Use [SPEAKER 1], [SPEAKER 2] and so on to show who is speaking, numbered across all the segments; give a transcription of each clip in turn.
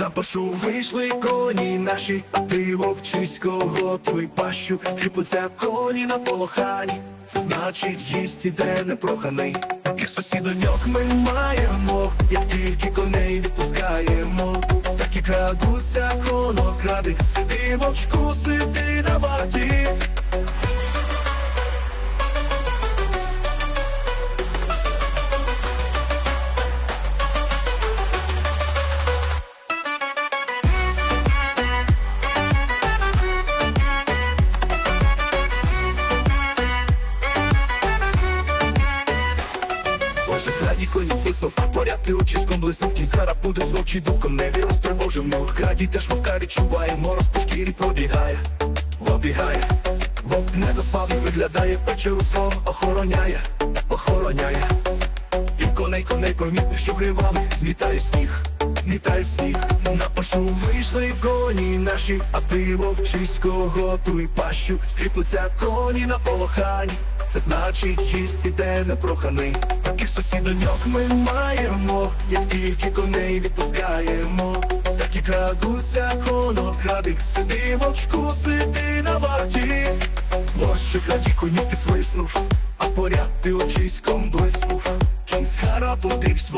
[SPEAKER 1] На пашу вийшли коні наші, ти кого готуй пащу, стріпуться коні на полохані. Це значить гість іде непроханий. Таких сусідоньок ми маємо, як тільки коней відпускаємо. Так і крадуться конокради, сиди вовчку, сиди Боже, краді коні виснув, поряд ти очиськом блиснув. Кінь згара буде з вовчий дух коневі розтривожив ног. Краді теж вовка відчуває, мороз по шкірі пробігає. Вобігає, вовк не заспав і виглядає, печеру свого охороняє, охороняє. І коней, коней помітних, що гривами змітає сніг, мітає сніг. На пашу вийшли коні наші, а ти вовчисько готуй пащу. Стріплються коні на полохані. Це значить гість іде непроханий Таких сусідоньок ми маємо, як тільки коней відпускаємо, так і крадуться конокради, сиди вовчку, сиди на варті. Ось що краді коні свиснув, а поряд ти очиськом блиснув. Кінь з хара подивсь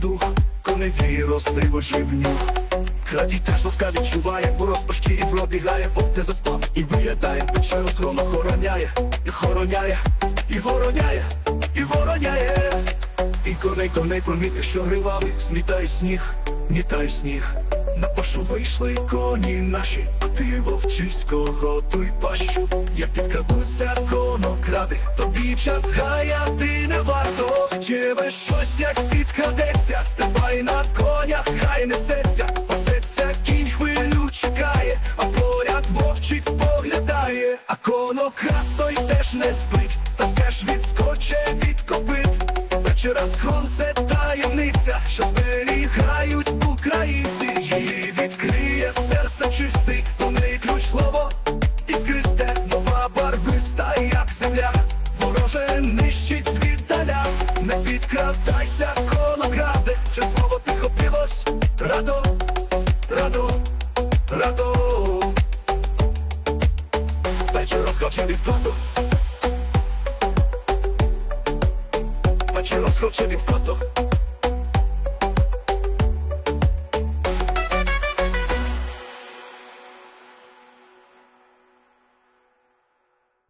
[SPEAKER 1] дух, коневі розтривожив нюх. Крадій теж вовка відчуває, бо розпашки і пробігає, вовк те заспав і виглядає, пече розгром охороняє, і хороняє, і вороняє, і вороняє. І коней коней помітних, що гривами, смітає сніг, мітає сніг. На пашу вийшли коні наші, а ти вовчисько готуй пащу. Я підкрадуться конокради, тобі час гаяти не варто. Суттєве щось, як підкрадеться, стрибай на конях, хай несеться, пасеться кінь хвилю чекає, а поряд вовчик поглядає, а конокрад той теж не спить, та все ж відскоче від копит. Вечора схрон це таємниця, що зберігають українці. Її відкриє серце чистий, у неї ключ слово іскристе, нова барвиста, як земля, вороже нищить звіддаля. Не підкрадайся, конокраде, це слово підхопилось, радо, радо, радо. Вечір розхоче від коту. Вечір розхоче від коту